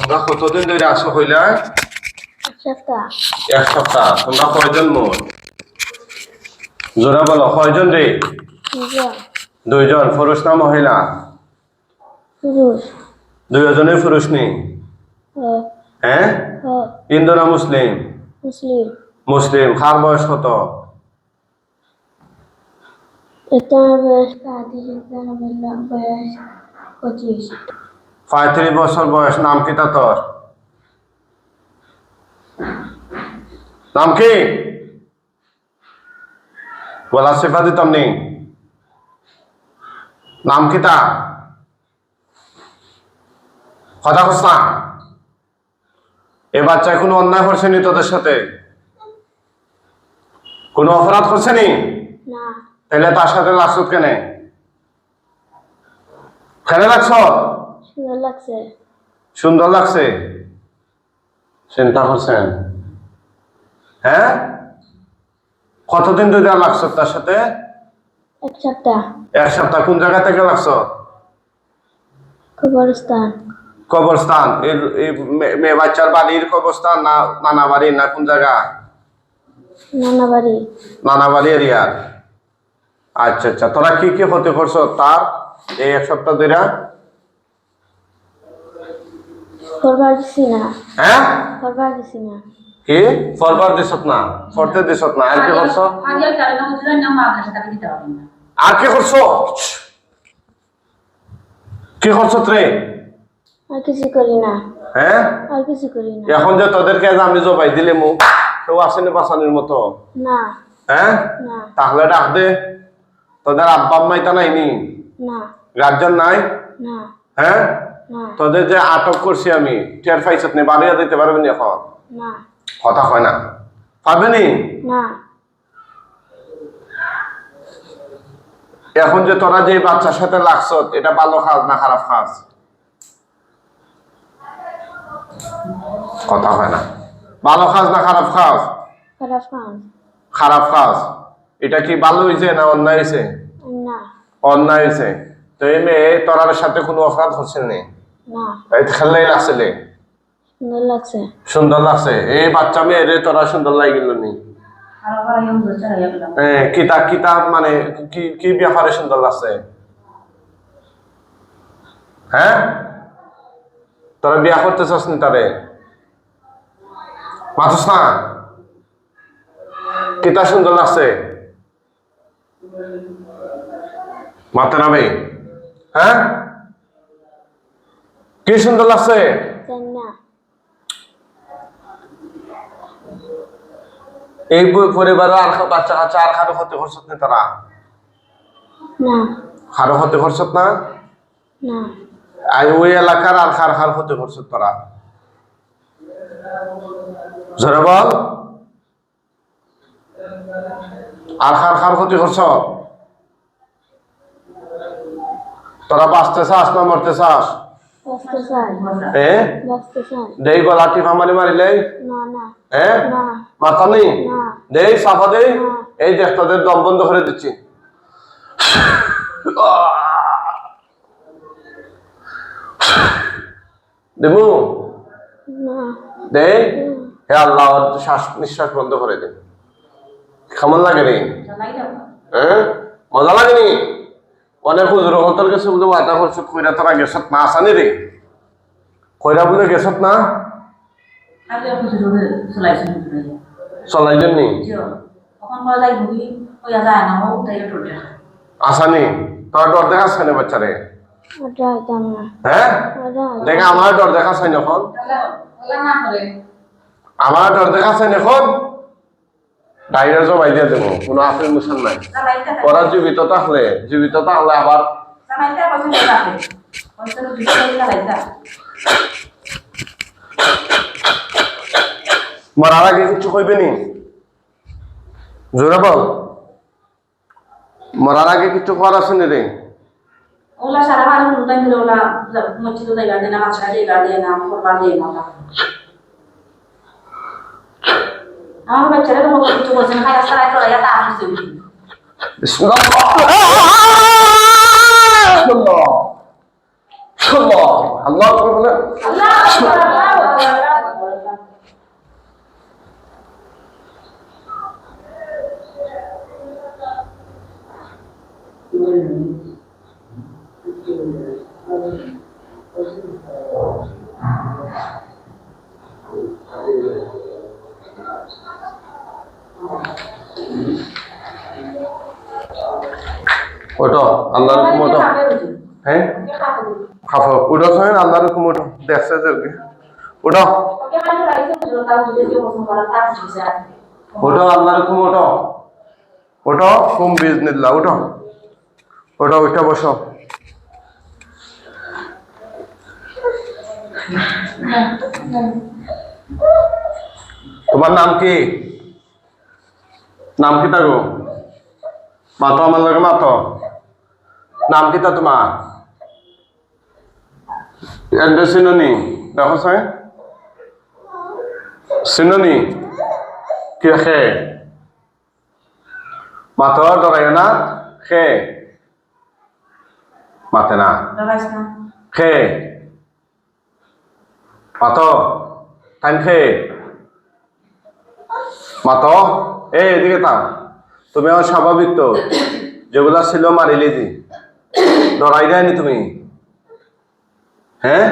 তোমরা কতদিন ধরে আসো হইলা এক সপ্তাহ। তোমরা কয়জন মোট? জোরা বলো, কয়জন রে? দুইজন। পুরুষ না মহিলা? দুইজনে পুরুষ নেই হ্যাঁ হিন্দু না মুসলিম? মুসলিম। খার বয়স কত? একটা বয়স বললাম বয়স পঁচিশ। পঁয়ত্রিশ বছর বয়স নাম কি তা তোর? নাম কি? বলা সেফা দিতাম নেই নাম কি তা? কথা কস না। এ বাচ্চায় কোনো অন্যায় করছে নি তোদের সাথে? কোনো অপরাধ করছে নি? তাহলে তার সাথে লাগছত কেনে? খেলে লাগছ সুন্দর লাগছে। সুন্দর লাগছে? চিন্তা করছেন হ্যাঁ? কতদিন ধরে লাগছ তার সাথে? এক সপ্তাহ। এক সপ্তাহ। কোন জায়গা থেকে লাগছ? কবরস্থান। কবরস্থান। মেয়ে বাচ্চার বাড়ির কবরস্থান না নানা বাড়ি না কোন জায়গা? নানা বাড়ি নানা বাড়ি এরিয়ার আচ্ছা আচ্ছা। তোরা কি কি ক্ষতি করছ তার এই এক সপ্তাহ ধরে? করবার দিছি না। হ্যাঁ? করবার দিছি না। কি? ফরবার দিছত না? ফরতে দিছত না? আর কি করছ? আর কি করছ? কি করছ রে আর কিছু করি না। হ্যাঁ? আর কিছু করি না। এখন যে তোদেরকে আমি জবাই দিলে মুখ কেউ আসেনি বাঁচানির মতো? না। হ্যাঁ? না। তাহলে ডাক দে। তোদের আব্বা আম্মাইতা নাইনি? না। গার্জেন নাই? না। হ্যাঁ? তোদের যে আটক করছি আমি টের পাইছত নি বাড়িয়া দিতে পারবেন এখন? না। কথা হয় না। পারবেনি না? এখন যে তোরা যে বাচ্চার সাথে লাগছ এটা ভালো কাজ না খারাপ কাজ? কথা হয় না। ভালো কাজ না খারাপ কাজ? খারাপ কাজ। খারাপ কাজ। এটা কি ভালো হয়েছে না অন্যায় হয়েছে না। অন্যায় হয়েছে তো এই মেয়ে তোরার সাথে কোনো অপরাধ হচ্ছে না? না। এই খেললেই সুন্দর লাগছে। সুন্দর লাগছে। এই বাচ্চা মেয়ে রে তোরা সুন্দর লাগিল নি। কিতাব কিতাব মানে কি কি ব্যাপারে সুন্দর লাগছে? হ্যাঁ তোরা বিয়া করতে চাস নি তারে? মাথস না? কিতা সুন্দর লাগছে? মাথা নামে হ্যাঁ কি সুন্দর লাগছে? এই প- পরিবারে আর বাচ্চা কাচ্চা আর কারও ক্ষতি করছত না তারা? কারও ক্ষতি করছত না? না। আর ওই এলাকার আর কার কার ক্ষতি করছত তারা? জোরে বল। আর কার কার ক্ষতি করছ তোরা বাঁচতে চাস না মরতে চাস? এ? দেই গলা টিপা মারি মারিলে? না না। এ? না। মাথা নেই দেই সাফা দেই? এই দেখ তোদের দম বন্ধ করে দিচ্ছি। দেবু? না। দে হে আল্লাহ শ্বাস নিঃশ্বাস বন্ধ করে দে। কেমন লাগে রে? হ্যাঁ মজা লাগেনি? অনেক হুজুর হতল গেছে বলে ওয়াদা করছত কইরা তোরা গেছত না আসানি রে কইরা বলে গেছত না চলাইছেন না ও তাই টোটে আসানি তোর ডর দেখাস না বাচ্চারে হ্যাঁ দেখে আমার ডর দেখাস না এখন ওলা না করে আমার ডর দেখাচ্ছে এখন ডাইরে জমাই দিয়ে দেবো কোনো আপেল মুসান নাই। ওরা জীবিত থাকলে জীবিত থাকলে আবার মরার আগে কিছু কইবে নি? জোরে বল। মরার আগে কিছু করার আছে নি রে? ওলা সারা বাড়ি উল্টাই দিলে ওলা মসজিদে দেয় না মাছরা জায়গা দেয় না করবা দেয় না। আমার বাচ্চারা তো কিছু বলছে না রাস্তায় তো ইয়া তা আসছে বিসমিল্লাহ আল্লাহ আল্লাহ আল্লাহ ওটো আল্লাহর হুকুম ওটো হ্যাঁ। খাফো উঠো সহেন আল্লাহর হুকুম ওটো দেখছে যে আছে। ওটো আল্লাহর হুকুম ওটো ওটো কুম বিজনিল্লাহ উঠো। ওটো উঠে বসো। তোমার নাম কি? নাম কি তাগো মাতো আমার লাগে মাতো। নাম কি তা তোমার এড্রেস চিননি দেখো সাই চিননি কি খে মাতো ডরাই না খে। মাতে না। খে। মাতো টাইম খে। মাতো এই এদিকে তা তুমি আমার স্বাভাবিক তো যেগুলা ছিল মারিলে দি ডরাই দেয়নি তুমি? হ্যাঁ?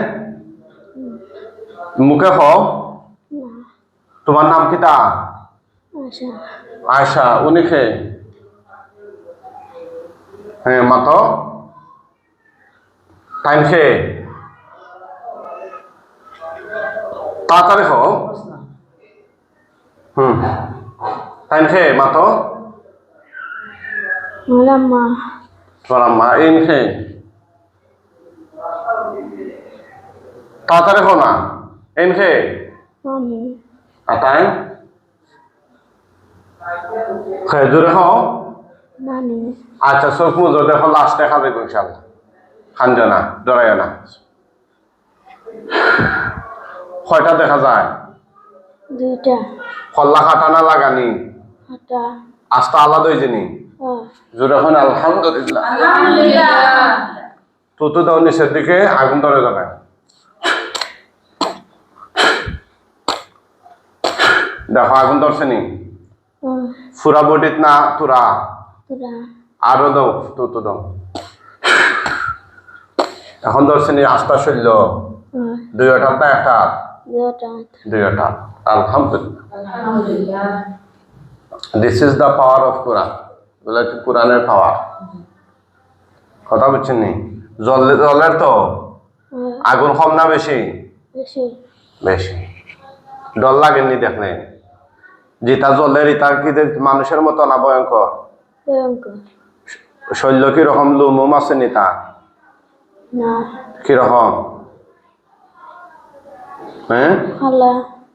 মুখে হ না। তোমার নাম কি তা? আয়সা উনি খে হ্যাঁ মাতো টাইম খে তাড়াতাড়ি হ হুম। টাইম খে মাতো আমার আম্মা এই খে তাড়াতাড়ি হো না। এন খে আমি আতাই খে জোরে হ আচ্ছা চোখ মুজো দেখো লাস্ট দেখা দেবো ইনশাল্লাহ খান্দিও না ডরাইও না। কয়টা দেখা যায়? দুইটা। কল্লা কাটানা লাগানি? হাঁটা আস্তা আলাদা হয়েছে নি ও জোরে এখন আলহামদুলিল্লাহ। আলহামদুলিল্লাহ। তো তো দাও নিচের দিকে আগুন ধরে যাবে। দেখো আগুন ধরছে নি? ফুরা বটিত না তুরা? তোরা। আরও দাও তো তো দাও। এখন ধরছে নি আস্তা শৈল্য দুই হাত না একটা? দুই হাত আলহামদুলিল্লাহ। আলহামদুলিল্লাহ। This is the power of Quran বলে হচ্ছে কোরআনের পাওয়ার কথা বুঝছেন নি? জল জলের তো আগুন কম না বেশি? বেশি। ডর লাগেননি দেখলে? যেটা জলের ইটা কি মানুষের মতো না ভয়ঙ্কর? ভয়ঙ্কর। শৈল্য কীরকম লুমুম আছে নি তা? না। কীরকম? হ্যাঁ?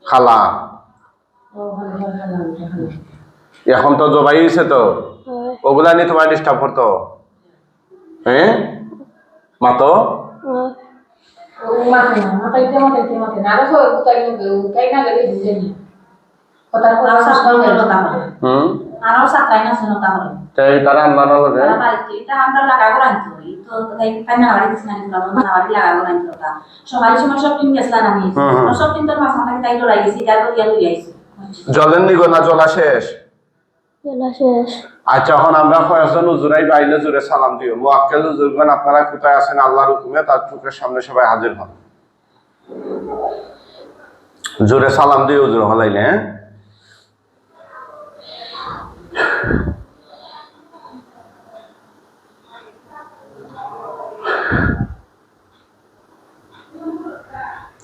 খালা। এখন তো জবাই হয়েছে তো? হয় ওগুলা নিয়ে তোমার ডিস্টার্ব করতো হ্যাঁ মাতো না না সবাই না নি না তারা তারা আমরা লাগাবো তো তাই কান্না বাড়ি দিচ্ছি না কিন্তু আমরা বাড়ি লাগাবো রাখতে ওটা। সকালের সময় সব কিনে গেছিলাম আমি। হুম, হুম। সব মাছ মাথায় তাই ডরাই গেছি, যার তো দিয়া। জলের নিগো না জলা শেষ আচ্ছা এখন আমরা কয়েকজন উজুরাই বাইলে জুড়ে সালাম দিও মোয়াক্কেল উজুরগণ আপনারা কোথায় আছেন আল্লাহর হুকুমে তার চোখের সামনে সবাই হাজির হন। জোরে সালাম দিয়ে হলাইলে হ্যাঁ?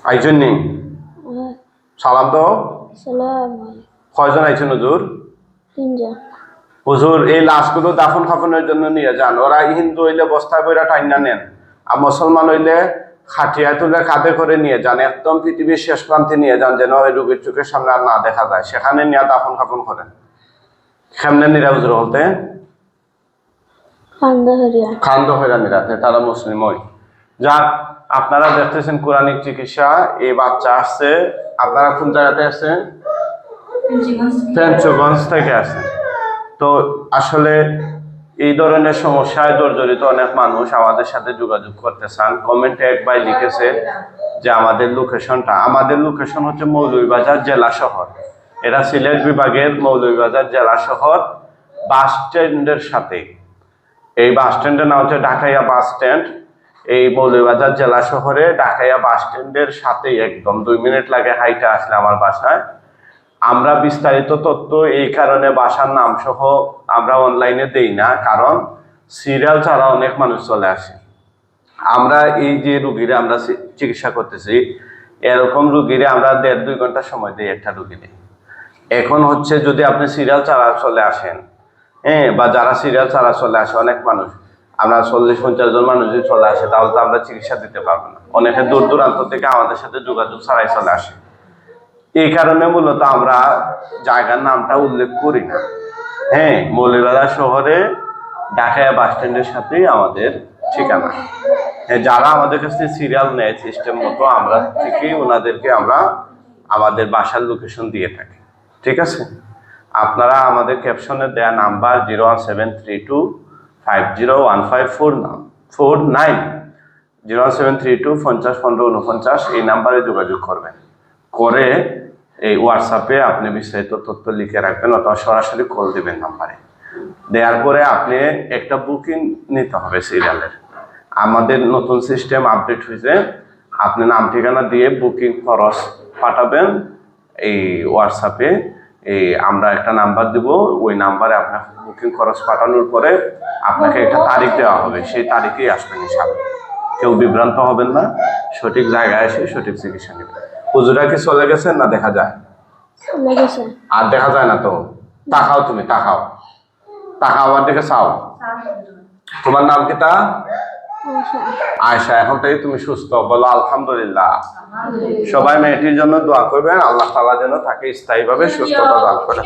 আইছেন নি? ও সালাম তো? সালাম। কয়জন আইছেন হুজুর? হুজুর এই লাশগুলো দাফন খাফনের জন্য নিয়ে যান। ওরা হিন্দু হইলে বস্তায় বইরা টাইনা নেন। আর মুসলমান হইলে খাটিয়া তুলে কাঁধে করে নিয়ে যান। একদম পৃথিবীর শেষ প্রান্তে নিয়ে যান যেন ওই রোগীর চোখের সামনে আর না দেখা যায়। সেখানে নিয়ে দাফন খাফন করেন। কেমনে নিরা হুজুর বলতে? খান্দ হইরা নিরাতে তারা মুসলিম হয় যাক আপনারা দেখতেছেন কোরআনিক চিকিৎসা। এই বাচ্চা আসছে। আপনারা কোন জায়গাতে আসছেন? ফেঞ্চগঞ্জ থেকে আসে। তো আসলে এই ধরনের সমস্যায় জর্জরিত অনেক মানুষ আমাদের সাথে যোগাযোগ করতে চান। কমেন্টে এক ভাই লিখেছে যে, আমাদের লোকেশনটা আমাদের লোকেশন হচ্ছে মৌলভীবাজার জেলা শহর। এটা সিলেট বিভাগের মৌলভীবাজার জেলা শহর বাস স্ট্যান্ডের সাথে। এই বাস স্ট্যান্ডের নাম হচ্ছে ঢাকাইয়া বাস স্ট্যান্ড। এই মৌলভীবাজার জেলা শহরে ঢাকাইয়া বাস স্ট্যান্ডের সাথেই একদম। দুই মিনিট লাগে হাইটে আসলে আমার বাসায়। আমরা বিস্তারিত তথ্য এই কারণে বাসার নাম সহ আমরা অনলাইনে দেই না, কারণ সিরিয়াল ছাড়া অনেক মানুষ চলে আসে। আমরা এই যে রুগীরা আমরা চিকিৎসা করতেছি, এরকম রুগীরে আমরা দেড় দুই ঘণ্টা সময় দিই একটা রুগীরে। এখন হচ্ছে যদি আপনি সিরিয়াল ছাড়া চলে আসেন হ্যাঁ বা যারা সিরিয়াল ছাড়া চলে আসে, অনেক মানুষ, আমরা চল্লিশ, পঞ্চাশ জন মানুষ যদি চলে আসে, তাহলে তো আমরা চিকিৎসা দিতে পারব না। অনেকে দূর দূরান্ত থেকে আমাদের সাথে যোগাযোগ ছাড়াই চলে আসে। এই কারণে মূলত আমরা জায়গার নামটা উল্লেখ করি না। হ্যাঁ মৌলিবাজার শহরে ঢাকা বাস স্ট্যান্ডের সাথেই আমাদের ঠিকানা। হ্যাঁ যারা আমাদের কাছে সিরিয়াল নেয় সিস্টেম মতো আমরা থেকেই ওনাদেরকে আমরা আমাদের বাসার লোকেশন দিয়ে থাকি। ঠিক আছে? আপনারা আমাদের ক্যাপশনে দেয়া number zero one seven three two five zero one five four four nine zero one seven three two পঞ্চাশ পনেরো উনপঞ্চাশ এই নাম্বারে যোগাযোগ করবেন। করে এই হোয়াটসঅ্যাপে আপনি বিস্তারিত তথ্য লিখে রাখবেন অথবা সরাসরি কল দিবেন নাম্বারে দেওয়ার পরে আপনি একটা বুকিং নিতে হবে সিরিয়ালের আমাদের নতুন সিস্টেম আপডেট হয়েছে। আপনি নাম ঠিকানা দিয়ে বুকিং খরচ পাঠাবেন এই হোয়াটসঅ্যাপে এই আমরা একটা নাম্বার দিব, ওই নাম্বারে আপনার বুকিং খরচ পাঠানোর পরে আপনাকে একটা তারিখ দেওয়া হবে। সেই তারিখেই আসবেন হিসাবে কেউ বিভ্রান্ত হবেন না। সঠিক জায়গায় এসে সঠিক চিকিৎসা নেবেন। হুজুরা কি চলে গেছে না দেখা যায়? আর দেখা যায় না তো? তাকাও তুমি তাকাও তাকাও আমার দেখে চাও? তোমার নাম কি তা? আয়সা এখন থেকে তুমি সুস্থ বলো আলহামদুলিল্লাহ। সবাই মেয়েটির জন্য দোয়া করবেন আল্লাহ তালা যেন তাকে স্থায়ীভাবে সুস্থতা দান করে।